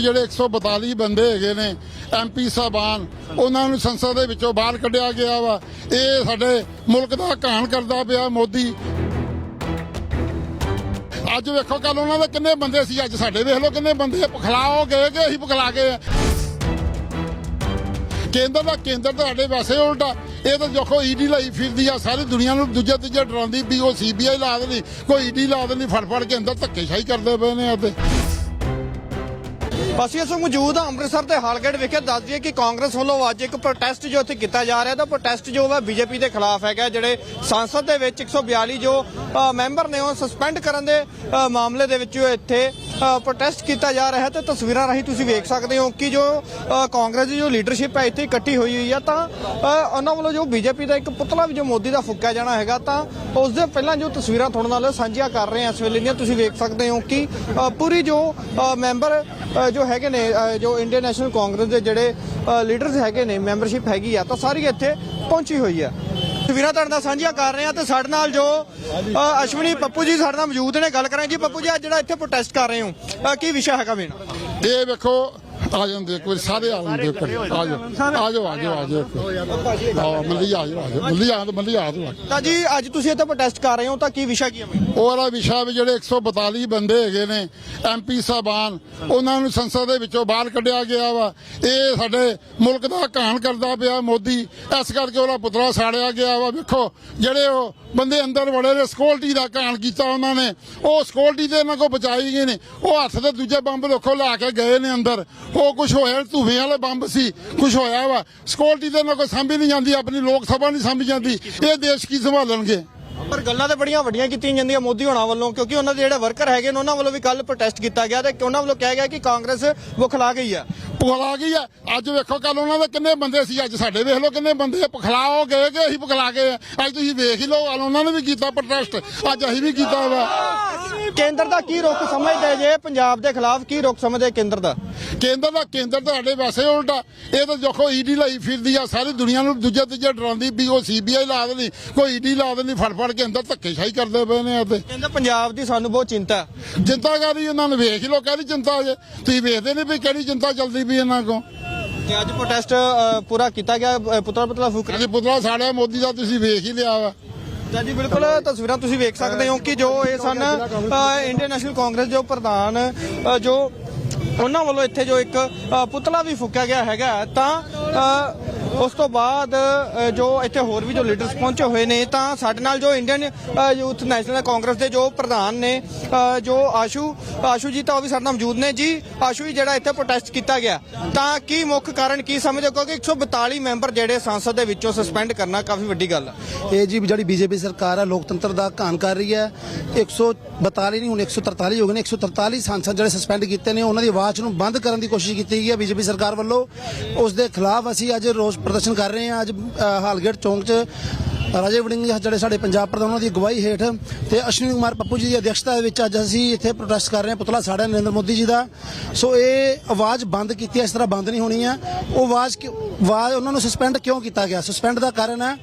ਜਿਹੜੇ 142 ਬੰਦੇ ਹੈਗੇ ਨੇ ਐਮਪੀ ਸਾਹਿਬਾਨ, ਉਹਨਾਂ ਨੂੰ ਸੰਸਦ ਦੇ ਵਿੱਚੋਂ ਬਾਹਰ ਕੱਢਿਆ ਗਿਆ ਵਾ। ਇਹ ਸਾਡੇ ਮੁਲਕ ਦਾ ਘਾਣ ਕਰਦਾ ਪਿਆ ਮੋਦੀ। ਅੱਜ ਵੇਖੋ ਕੱਲ ਉਹਨਾਂ ਦੇ ਕਿੰਨੇ ਬੰਦੇ ਸੀ, ਅੱਜ ਸਾਡੇ ਵੇਖ ਲਓ ਕਿੰਨੇ ਬੰਦੇ ਪਖਲਾਓ ਗਏ ਕਿ ਅਸੀਂ ਪਖਲਾ ਗਏ ਆ। ਕੇਂਦਰ ਦਾ ਕੇਂਦਰ ਤਾਂ ਸਾਡੇ ਵੈਸੇ ਉਲਟਾ। ਇਹ ਤਾਂ ਦੇਖੋ ਈਡੀ ਲਈ ਫਿਰਦੀ ਆ, ਸਾਰੀ ਦੁਨੀਆ ਨੂੰ ਦੂਜੇ ਤੀਜੇ ਡਰਾਉਂਦੀ ਵੀ ਉਹ ਸੀਬੀਆਈ ਲਾ ਦੇਣੀ ਕੋਈ ਈਡੀ ਲਾ ਦੇਣੀ ਫੜ ਫੜ ਕੇ ਅੰਦਰ ਧੱਕੇਸ਼ਾਹੀ ਕਰਦੇ ਪਏ ਨੇ ਅਤੇ ਅਸੀਂ ਇਸ ਮੌਜੂਦ ਹਾਂ ਅੰਮ੍ਰਿਤਸਰ ਦੇ ਹਾਲਗੇਟ ਵਿਖੇ। ਦੱਸ ਦਈਏ ਕਿ ਕਾਂਗਰਸ ਵੱਲੋਂ ਅੱਜ ਇੱਕ ਪ੍ਰੋਟੈਸਟ ਜੋ ਇੱਥੇ ਕੀਤਾ ਜਾ ਰਿਹਾ। ਤਾਂ ਪ੍ਰੋਟੈਸਟ ਜੋ ਹੈ ਬੀਜੇਪੀ ਦੇ ਖਿਲਾਫ ਹੈਗਾ। ਜਿਹੜੇ ਸੰਸਦ ਦੇ ਵਿੱਚ 142 ਜੋ ਮੈਂਬਰ ਨੇ ਉਹ ਸਸਪੈਂਡ ਕਰਨ ਦੇ ਮਾਮਲੇ ਦੇ ਵਿੱਚ ਇੱਥੇ ਪ੍ਰੋਟੈਸਟ ਕੀਤਾ ਜਾ ਰਿਹਾ ਹੈ। ਤੇ ਤਸਵੀਰਾਂ ਰਾਹੀਂ ਤੁਸੀਂ ਵੇਖ ਸਕਦੇ ਹੋ ਕਿ ਜੋ ਕਾਂਗਰਸ ਦੀ ਜੋ ਲੀਡਰਸ਼ਿਪ ਹੈ ਇੱਥੇ ਇਕੱਠੀ ਹੋਈ ਹੋਈ ਆ ਤਾਂ ਉਹਨਾਂ ਵੱਲੋਂ ਜੋ ਬੀਜੇਪੀ ਦਾ ਇੱਕ ਪੁਤਲਾ ਵੀ ਜੋ ਮੋਦੀ ਦਾ ਫੂਕਿਆ ਜਾਣਾ ਹੈਗਾ, ਤਾਂ ਉਸ ਦੇ ਪਹਿਲਾਂ ਜੋ ਤਸਵੀਰਾਂ ਤੁਹਾਡੇ ਨਾਲ ਸਾਂਝੀਆਂ ਕਰ ਰਹੇ ਹਾਂ ਇਸ ਵੇਲੇ ਦੀਆਂ, ਤੁਸੀਂ ਵੇਖ ਸਕਦੇ ਹੋ ਕਿ ਪੂਰੀ ਜੋ ਮੈਂਬਰ ਜੋ ਹੈਗੇ ਨੇ ਜੋ ਇੰਡੀਅਨ ਨੈਸ਼ਨਲ ਕਾਂਗਰਸ ਦੇ ਜਿਹੜੇ ਲੀਡਰਸ ਹੈਗੇ ਨੇ ਮੈਂਬਰਸ਼ਿਪ ਹੈਗੀ ਆ, ਤਾਂ ਸਾਰੀ ਇੱਥੇ ਪਹੁੰਚੀ ਹੋਈ ਆ। ਤਸਵੀਰਾਂ ਤੁਹਾਡੇ ਨਾਲ ਸਾਂਝੀਆਂ ਕਰ ਰਹੇ ਆ ਤੇ ਸਾਡੇ ਨਾਲ ਜੋ ਅਸ਼ਵਨੀ ਪੱਪੂ ਜੀ ਸਾਡੇ ਨਾਲ ਮੌਜੂਦ ਨੇ, ਗੱਲ ਕਰਾਂਗੇ ਜੀ ਪੱਪੂ ਜੀ, ਅੱਜ ਜਿਹੜਾ ਇੱਥੇ ਪ੍ਰੋਟੈਸਟ ਕਰ ਰਹੇ ਹੋ ਕੀ ਵਿਸ਼ਾ ਹੈਗਾ ਮੇਨ? ਇਹ ਵੇਖੋ ਆ ਜਾਂਦੇ ਕੋਈ ਸਾਰੇ ਆ ਜਾਂਦੇ ਘਰੇ। ਆ ਜਾਓ ਆ ਜਾਓ ਆ ਜਾਓ ਆ ਜਾਓ ਆ ਮੱਲੀ ਆ ਜਾਓ ਆ ਜਾਓ। ਮੱਲੀ ਆ ਮੱਲੀ ਆ ਜਾਓ। ਤਾਂ ਜੀ ਅੱਜ ਤੁਸੀਂ ਇੱਥੇ ਪ੍ਰੋਟੈਸਟ ਕਰ ਰਹੇ ਹੋ ਤਾਂ ਕੀ ਵਿਸ਼ਾ ਕੀ ਹੈ ਉਹ ਵਾਲਾ ਵਿਸ਼ਾ ਵੀ ਜਿਹੜੇ 142 ਬੰਦੇ ਹੈਗੇ ਨੇ ਐਮਪੀ ਸਾਹਿਬਾਨ ਉਹਨਾਂ ਨੂੰ ਸੰਸਦ ਦੇ ਵਿੱਚੋਂ ਬਾਹਰ ਕੱਢਿਆ ਗਿਆ ਵਾ। ਇਹ ਸਾਡੇ ਮੁਲਕ ਦਾ ਘਾਣ ਕਰਦਾ ਪਿਆ ਮੋਦੀ। ਇਸ ਕਰਕੇ ਉਹਦਾ ਪੁਤਲਾ ਸਾੜਿਆ ਗਿਆ ਵਾ। ਵੇਖੋ ਜਿਹੜੇ ਉਹ ਬੰਦੇ ਅੰਦਰ ਵੜੇ ਨੇ ਸਕਿਉਰਟੀ ਦਾ ਘਾਣ ਕੀਤਾ ਉਹਨਾਂ ਨੇ। ਉਹ ਸਕਿਉਰਟੀ ਦੇ ਇਹਨਾਂ ਕੋ ਬਚਾਈ ਗਏ ਨੇ। ਉਹ ਹੱਥ ਦੇ ਦੂਜੇ ਬੰਬ ਲੋਖੋ ਲਾ ਕੇ ਗਏ ਨੇ ਅੰਦਰ। ਉਹ ਕੁਝ ਹੋਇਆ ਧੂਵੇਂ ਵਾਲੇ ਬੰਬ ਸੀ ਕੁਝ ਹੋਇਆ ਵਾ। ਸਕਿਉਰਟੀ ਦੇ ਇਹਨਾਂ ਕੋ ਸਾਂਭੀ ਨਹੀਂ ਜਾਂਦੀ ਆਪਣੀ ਲੋਕ ਸਭਾ ਨਹੀਂ ਸਾਂਭੀ ਜਾਂਦੀ। ਇਹ ਦੇਸ਼ ਕੀ ਸੰਭਾਲਣਗੇ? ਪਰ ਗੱਲਾਂ ਤੇ ਬੜੀਆਂ ਵੱਡੀਆਂ ਕੀਤੀਆਂ ਜਾਂਦੀਆਂ ਮੋਦੀ ਹੋਣਾ ਵੱਲੋਂ ਕਿਉਂਕਿ ਉਹਨਾਂ ਦੇ ਜਿਹੜੇ ਵਰਕਰ ਹੈਗੇ ਨੇ ਉਹਨਾਂ ਵੱਲੋਂ ਵੀ ਕੱਲ ਪ੍ਰੋਟੈਸਟ ਕੀਤਾ ਗਿਆ ਤੇ ਉਹਨਾਂ ਵੱਲੋਂ ਕਿਹਾ ਗਿਆ ਕਿ ਕਾਂਗਰਸ ਬੁਖਲਾ ਗਈ ਆ। ਪਖਲਾ ਗਈ ਆ। ਅੱਜ ਵੇਖੋ ਕੱਲ ਉਹਨਾਂ ਦੇ ਕਿੰਨੇ ਬੰਦੇ ਸੀ ਅੱਜ ਸਾਡੇ ਵੇਖ ਲਓ ਕਿੰਨੇ ਬੰਦੇ ਪਖਲਾਓ ਗਏ ਕਿ ਅਸੀਂ ਪਖਲਾ ਗਏ ਆ। ਅੱਜ ਤੁਸੀਂ ਵੇਖ ਹੀ ਲਓ ਉਹਨਾਂ ਨੇ ਵੀ ਕੀਤਾ ਪ੍ਰੋਟੈਸਟ ਅੱਜ ਅਸੀਂ ਵੀ ਕੀਤਾ ਵਾ। ਕੇਂਦਰ ਦਾ ਕੀ ਰੁਖ ਸਮਝਦੇ ਜੇ? ਪੰਜਾਬ ਦੇ ਖਿਲਾਫ ਕੀ ਰੁਖ ਸਮਝਦੇ ਕੇਂਦਰ ਦਾ? ਕੇਂਦਰ ਦਾ ਕੇਂਦਰ ਤਾਂ ਸਾਡੇ ਵੈਸੇ ਉਲਟਾ ਇਹ ਤਾਂ ਦੇਖੋ ਈਡੀ ਲਈ ਫਿਰਦੀ ਆ ਸਾਰੀ ਦੁਨੀਆ ਨੂੰ ਦੂਜੇ ਤੀਜੇ ਡਰਾਉਂਦੀ ਵੀ ਉਹ ਸੀਬੀਆਈ ਲਾ ਦੇਣੀ ਕੋਈ ਈਡੀ ਲਾ ਦੇਣੀ ਫੜ ਫੜ ਕੇ ਅੰਦਰ ਧੱਕੇਸ਼ਾਹੀ ਕਰਦੇ ਪਏ ਨੇ ਅਤੇ ਕਹਿੰਦੇ ਪੰਜਾਬ ਦੀ ਸਾਨੂੰ ਬਹੁਤ ਚਿੰਤਾ ਚਿੰਤਾ ਕਰੀ ਉਹਨਾਂ ਨੂੰ ਵੇਖ ਲੋ ਕਾਹਦੀ ਚਿੰਤਾ ਜੇ? ਤੁਸੀਂ ਵੇਖਦੇ ਨਹੀਂ ਵੀ ਕਿਹੜੀ ਚਿੰਤਾ ਚੱਲਦੀ ਵੀ ਇਹਨਾਂ ਕੋ ਕਿ ਅੱਜ ਪ੍ਰੋਟੈਸਟ ਪੂਰਾ ਕੀਤਾ ਗਿਆ ਪੁਤਲਾ ਪੁਤਲਾ ਫੂਕ ਅੱਜ ਪੁਤਲਾ ਸਾੜਿਆ ਮੋਦੀ ਦਾ ਤੁਸੀਂ ਵੇਖ ਹੀ ਲਿਆ ਵਾ। ਤਾਂ ਜੀ ਬਿਲਕੁਲ ਤਸਵੀਰਾਂ ਤੁਸੀਂ ਵੇਖ ਸਕਦੇ ਹੋ ਕਿ ਜੋ ਇਹ ਸਨ ਇੰਡੀਅਨ ਨੈਸ਼ਨਲ ਕਾਂਗਰਸ ਜੋ ਪ੍ਰਧਾਨ ਜੋ ਉਹਨਾਂ ਵੱਲੋਂ ਇੱਥੇ ਜੋ ਇੱਕ ਪੁਤਲਾ ਵੀ ਫੂਕਿਆ ਗਿਆ ਹੈਗਾ ਤਾਂ ਅ, ਉਸ ਤੋਂ ਬਾਅਦ ਜੋ ਇੱਥੇ ਹੋਰ ਵੀ ਜੋ ਲੀਡਰਸ ਪਹੁੰਚੇ ਹੋਏ ਨੇ, ਤਾਂ ਸਾਡੇ ਨਾਲ ਜੋ ਇੰਡੀਅਨ ਯੂਥ ਨੈਸ਼ਨਲ ਕਾਂਗਰਸ ਦੇ ਜੋ ਪ੍ਰਧਾਨ ਨੇ ਜੋ ਆਸ਼ੂ ਆਸ਼ੂ ਜੀ ਤਾਂ ਉਹ ਵੀ ਸਾਡੇ ਨਾਲ ਮੌਜੂਦ ਨੇ। ਜੀ, ਆਸ਼ੂ ਜੀ ਜਿਹੜਾ ਇੱਥੇ ਪ੍ਰੋਟੈਸਟ ਕੀਤਾ ਗਿਆ, ਤਾਂ ਕੀ ਮੁੱਖ ਕਾਰਨ ਕੀ ਸਮਝਦੇ ਹੋ? ਕਿਉਂਕਿ 142 ਮੈਂਬਰ ਜਿਹੜੇ ਸੰਸਦ ਦੇ ਵਿੱਚੋਂ ਸਸਪੈਂਡ ਕਰਨਾ ਕਾਫੀ ਵੱਡੀ ਗੱਲ ਹੈ ਇਹ ਜੀ ਜਿਹੜੀ ਬੀਜੇਪੀ ਸਰਕਾਰ ਹੈ ਲੋਕਤੰਤਰ ਦਾ ਘਾਣ ਕਰ ਰਹੀ ਹੈ। 142 ਨਹੀਂ, ਹੁਣ 143 ਹੋ ਗਏ ਨੇ। 143 ਸੰਸਦ ਜਿਹੜੇ ਸਸਪੈਂਡ ਕੀਤੇ ਨੇ, ਉਹਨਾਂ ਦੀ ਆਵਾਜ਼ ਨੂੰ ਬੰਦ ਕਰਨ ਦੀ ਕੋਸ਼ਿਸ਼ ਕੀਤੀ ਗਈ ਹੈ ਬੀਜੇਪੀ ਸਰਕਾਰ ਵੱਲੋਂ। ਉਸ ਦੇ ਖਿਲਾਫ ਅਸੀਂ ਅੱਜ ਰੋਸ ਪ੍ਰਦਰਸ਼ਨ ਕਰ ਰਹੇ ਹਾਂ। ਅੱਜ ਹਾਲਗੇਟ ਚੌਂਕ 'ਚ ਰਾਜੇ ਵੜਿੰਗ ਜਿਹੜੇ ਸਾਡੇ ਪੰਜਾਬ ਪ੍ਰਧਾਨ ਉਹਨਾਂ ਦੀ ਅਗਵਾਈ ਹੇਠ ਤੇ ਅਸ਼ਵਨੀ ਕੁਮਾਰ ਪੱਪੂ ਜੀ ਦੀ ਅਧਿਕਸ਼ਤਾ ਦੇ ਵਿੱਚ ਅੱਜ ਅਸੀਂ ਇੱਥੇ ਪ੍ਰੋਟੈਸਟ ਕਰ ਰਹੇ ਹਾਂ ਪੁਤਲਾ ਸਾੜਾ ਨਰਿੰਦਰ ਮੋਦੀ ਜੀ ਦਾ। ਸੋ ਇਹ ਆਵਾਜ਼ ਬੰਦ ਕੀਤੀ ਹੈ, ਇਸ ਤਰ੍ਹਾਂ ਬੰਦ ਨਹੀਂ ਹੋਣੀ ਹੈ। ਉਹ ਆਵਾਜ਼ ਵਾ ਉਹਨਾਂ ਨੂੰ ਸਸਪੈਂਡ ਕਿਉਂ ਕੀਤਾ ਗਿਆ? ਸਸਪੈਂਡ ਦਾ ਕਾਰਨ ਹੈ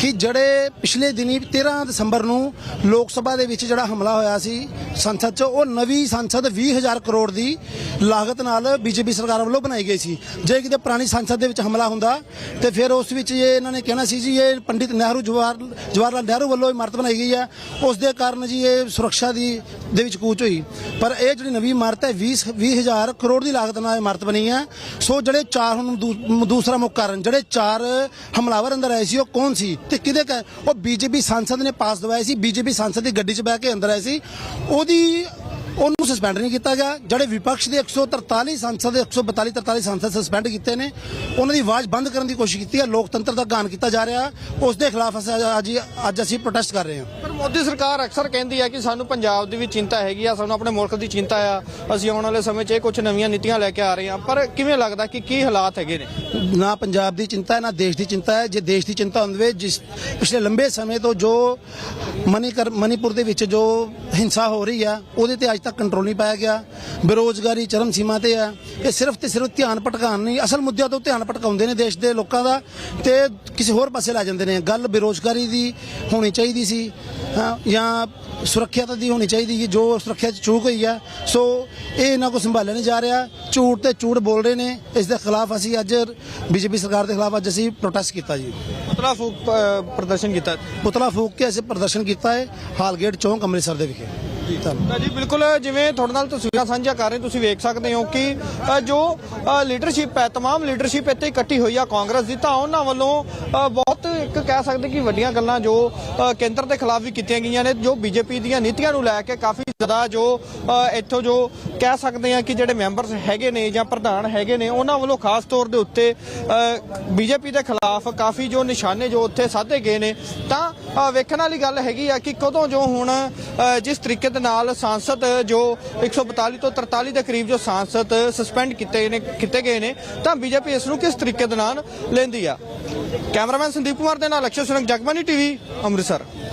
ਕਿ ਜਿਹੜੇ ਪਿਛਲੇ ਦਿਨੀ 13 ਦਸੰਬਰ ਨੂੰ ਲੋਕ ਸਭਾ ਦੇ ਵਿੱਚ ਜਿਹੜਾ ਹਮਲਾ ਹੋਇਆ ਸੀ, ਸੰਸਦ 'ਚ, ਉਹ ਨਵੀਂ ਸੰਸਦ 20000 ਕਰੋੜ ਦੀ ਲਾਗਤ ਨਾਲ ਬੀਜੇਪੀ ਸਰਕਾਰ ਵੱਲੋਂ ਬਣਾਈ ਗਈ ਸੀ। ਜੇ ਕਿਤੇ ਪੁਰਾਣੀ ਸੰਸਦ ਦੇ ਵਿੱਚ ਹਮਲਾ ਹੁੰਦਾ, ਤੇ ਫਿਰ ਉਸ ਵਿੱਚ ਇਹ ਇਹਨਾਂ ਨੇ ਕਹਿਣਾ ਸੀ ਜੀ, ਇਹ ਪੰਡਿਤ ਨਹਿਰੂ, ਜਵਾਹਰ ਜਵਾਹਰ ਲਾਲ ਨਹਿਰੂ ਵੱਲੋਂ ਇਮਾਰਤ ਬਣਾਈ ਗਈ ਹੈ। ਉਸ ਦੇ ਕਾਰਨ ਜੀ ਇਹ ਸੁਰੱਖਿਆ ਦੀ, ਦੇ ਵਿੱਚ ਕੂਚ ਹੋਈ। ਪਰ ਇਹ ਜਿਹੜੀ ਨਵੀਂ ਇਮਾਰਤ ਹੈ 20 20000 ਕਰੋੜ ਦੀ ਲਾਗਤ ਨਾਲ ਇਮਾਰਤ ਬਣੀ ਹੈ। ਸੋ ਜਿਹੜੇ ਚਾਰ ਹੁਣ ਦੂ- ਦੂਸਰਾ ਮੁੱਖ ਕਾਰਨ ਜਿਹੜੇ ਚਾਰ ਹਮਲਾਵਰ ਅੰਦਰ ਆਏ ਸੀ, ਉਹ ਕੌਣ ਸੀ ਤੇ ਕਿਹਦੇ ਕ- ਉਹ ਬੀਜੇਪੀ ਸੰਸਦ ਨੇ ਪਾਸ ਦਵਾਏ ਸੀ, ਬੀਜੇਪੀ ਸੰਸਦ ਦੀ ਗੱਡੀ 'ਚ ਬਹਿ ਕੇ ਅੰਦਰ ਆਏ ਸੀ। ਉਹਦੀ ਉਹਨੂੰ ਸਸਪੈਂਡ ਨਹੀਂ ਕੀਤਾ ਗਿਆ। ਜਿਹੜੇ ਵਿਪਕਸ਼ ਦੇ 143 ਸੰਸਦ ਦੇ 142 43 ਸੰਸਦ ਸਸਪੈਂਡ ਕੀਤੇ ਨੇ ਉਹਨਾਂ ਦੀ ਆਵਾਜ਼ ਬੰਦ ਕਰਨ ਦੀ ਕੋਸ਼ਿਸ਼ ਕੀਤੀ ਹੈ। ਲੋਕਤੰਤਰ ਦਾ ਗਾਨ ਕੀਤਾ ਜਾ ਰਿਹਾ। ਉਸ ਦੇ ਖਿਲਾਫ ਅਸੀਂ ਅੱਜ ਅੱਜ ਅਸੀਂ ਪ੍ਰੋਟੈਸਟ ਕਰ ਰਹੇ ਹਾਂ। ਪਰ ਮੋਦੀ ਸਰਕਾਰ ਅਕਸਰ ਕਹਿੰਦੀ ਹੈ ਕਿ ਸਾਨੂੰ ਪੰਜਾਬ ਦੀ ਵੀ ਚਿੰਤਾ ਹੈਗੀ ਆ ਸਾਨੂੰ ਆਪਣੇ ਮੁਲਕ ਦੀ ਚਿੰਤਾ ਆ। ਅਸੀਂ ਆਉਣ ਵਾਲੇ ਸਮੇਂ 'ਚ ਇਹ ਕੁਝ ਨਵੀਆਂ ਨੀਤੀਆਂ ਲੈ ਕੇ ਆ ਰਹੇ ਹਾਂ। ਪਰ ਕਿਵੇਂ ਲੱਗਦਾ ਕਿ ਕੀ ਹਾਲਾਤ ਹੈਗੇ ਨੇ? ਨਾ ਪੰਜਾਬ ਦੀ ਚਿੰਤਾ ਹੈ ਨਾ ਦੇਸ਼ ਦੀ ਚਿੰਤਾ ਹੈ। ਜੇ ਦੇਸ਼ ਦੀ ਚਿੰਤਾ ਹੁੰਦੀ ਜਿਸ ਪਿਛਲੇ ਲੰਬੇ ਸਮੇਂ ਤੋਂ ਜੋ ਮਨੀਕਰ ਮਨੀਪੁਰ ਦੇ ਵਿੱਚ ਜੋ ਹਿੰਸਾ ਹੋ ਰਹੀ ਆ ਉਹਦੇ ਤੇ ਅੱਜ ਤੱਕ ਕੰਟਰੋਲ ਨਹੀਂ ਪਾਇਆ ਗਿਆ। ਬੇਰੋਜ਼ਗਾਰੀ ਚਰਮ ਸੀਮਾ ਤੇ ਆ ਇਹ ਸਿਰਫ ਤੇ ਸਿਰਫ ਧਿਆਨ ਭਟਕਾਉਣ ਨਹੀਂ ਅਸਲ ਮੁੱਦਿਆਂ ਤੋਂ ਧਿਆਨ ਭਟਕਾਉਂਦੇ ਨੇ ਦੇਸ਼ ਦੇ ਲੋਕਾਂ ਦਾ ਤੇ ਕਿਸੇ ਹੋਰ ਪਾਸੇ ਲੈ ਜਾਂਦੇ ਨੇ। ਗੱਲ ਬੇਰੋਜ਼ਗਾਰੀ ਦੀ ਹੋਣੀ ਚਾਹੀਦੀ ਸੀ ਹਾਂ ਜਾਂ ਸੁਰੱਖਿਆ ਤਾਂ ਦੀ ਹੋਣੀ ਚਾਹੀਦੀ ਹੈ ਜੋ ਸੁਰੱਖਿਆ ਚ ਚੂਕ ਹੋਈ ਹੈ। ਸੋ ਇਹ ਇਹਨਾਂ ਕੋ ਸੰਭਾਲਿਆ ਨਹੀਂ ਜਾ ਰਿਹਾ। ਝੂਠ ਤੇ ਝੂਠ ਬੋਲ ਰਹੇ ਨੇ। ਇਸ ਦੇ ਖਿਲਾਫ ਅਸੀਂ ਅੱਜ ਬੀਜੇਪੀ ਸਰਕਾਰ ਦੇ ਖਿਲਾਫ ਅੱਜ ਅਸੀਂ ਪ੍ਰੋਟੈਸਟ ਕੀਤਾ ਜੀ। ਪੁਤਲਾ ਫੂਕ ਪ੍ਰਦਰਸ਼ਨ ਕੀਤਾ। ਪੁਤਲਾ ਫੂਕ ਕੇ ਅਸੀਂ ਪ੍ਰਦਰਸ਼ਨ ਕੀਤਾ ਹੈ। ਹਾਲਗੇਟ ਚੌਂਕ ਅੰਮ੍ਰਿਤਸਰ ਦੇ ਵਿਖੇ। ਤਾਂ ਜੀ ਬਿਲਕੁਲ ਜਿਵੇਂ ਤੁਹਾਡੇ ਨਾਲ ਤਸਵੀਰਾਂ ਸਾਂਝਾ ਕਰ ਰਹੇ ਤੁਸੀਂ ਵੇਖ ਸਕਦੇ ਹੋ ਕਿ ਅ, ਜੋ ਲੀਡਰਸ਼ਿਪ ਹੈ तमाम ਲੀਡਰਸ਼ਿਪ ਇੱਥੇ ਇਕੱਠੀ ਹੋਈ ਆ ਕਾਂਗਰਸ ਦੀ ਤਾਂ ਉਹਨਾਂ ਵੱਲੋਂ ਅ, ਬਹੁਤ ਇੱਕ ਕਹਿ ਸਕਦੇ ਕਿ ਵੱਡੀਆਂ ਗੱਲਾਂ ਜੋ ਅ, ਕੇਂਦਰ ਦੇ ਖਿਲਾਫ ਵੀ ਕੀਤੀਆਂ ਗਈਆਂ ਨੇ ਜੋ ਬੀਜੇਪੀ ਦੀਆਂ ਨੀਤੀਆਂ ਨੂੰ ਲੈ ਕੇ ਕਾਫੀ ਜ਼ਿਆਦਾ ਜੋ ਇੱਥੋਂ ਜੋ ਕਹਿ ਸਕਦੇ ਆ ਕਿ ਜਿਹੜੇ ਮੈਂਬਰਸ ਹੈਗੇ ਨੇ ਜਾਂ ਪ੍ਰਧਾਨ ਹੈਗੇ ਨੇ, ਉਹਨਾਂ ਵੱਲੋਂ ਖਾਸ ਤੌਰ ਦੇ ਉੱਤੇ ਬੀਜੇਪੀ ਦੇ ਖਿਲਾਫ ਕਾਫੀ ਜੋ ਨਿਸ਼ਾਨੇ ਜੋ ਉੱਥੇ ਸਾਧੇ ਗਏ ਨੇ। ਤਾਂ ਵੇਖਣ ਵਾਲੀ ਗੱਲ ਹੈਗੀ ਆ ਕਿ ਕਦੋਂ ਜੋ ਹੁਣ ਜਿਸ ਤਰੀਕੇ ਦੇ ਨਾਲ ਸੰਸਦ ਜੋ 142 ਤੋਂ 43 ਦੇ ਕਰੀਬ ਜੋ ਸੰਸਦ ਸਸਪੈਂਡ ਕੀਤੇ ਨੇ, ਕੀਤੇ ਗਏ ਨੇ, ਤਾਂ ਬੀਜੇਪੀ ਇਸ ਨੂੰ ਕਿਸ ਤਰੀਕੇ ਦੇ ਨਾਲ ਲੈਂਦੀ ਆ? ਕੈਮਰਾਮੈਨ ਸੰਦੀਪ ਕੁਮਾਰ ਦੇ ਨਾਲ ਅਕਸ਼ਰ ਸੁਰੰਗ ਜਗਬਾਨੀ ਟੀਵੀ, ਅੰਮ੍ਰਿਤਸਰ।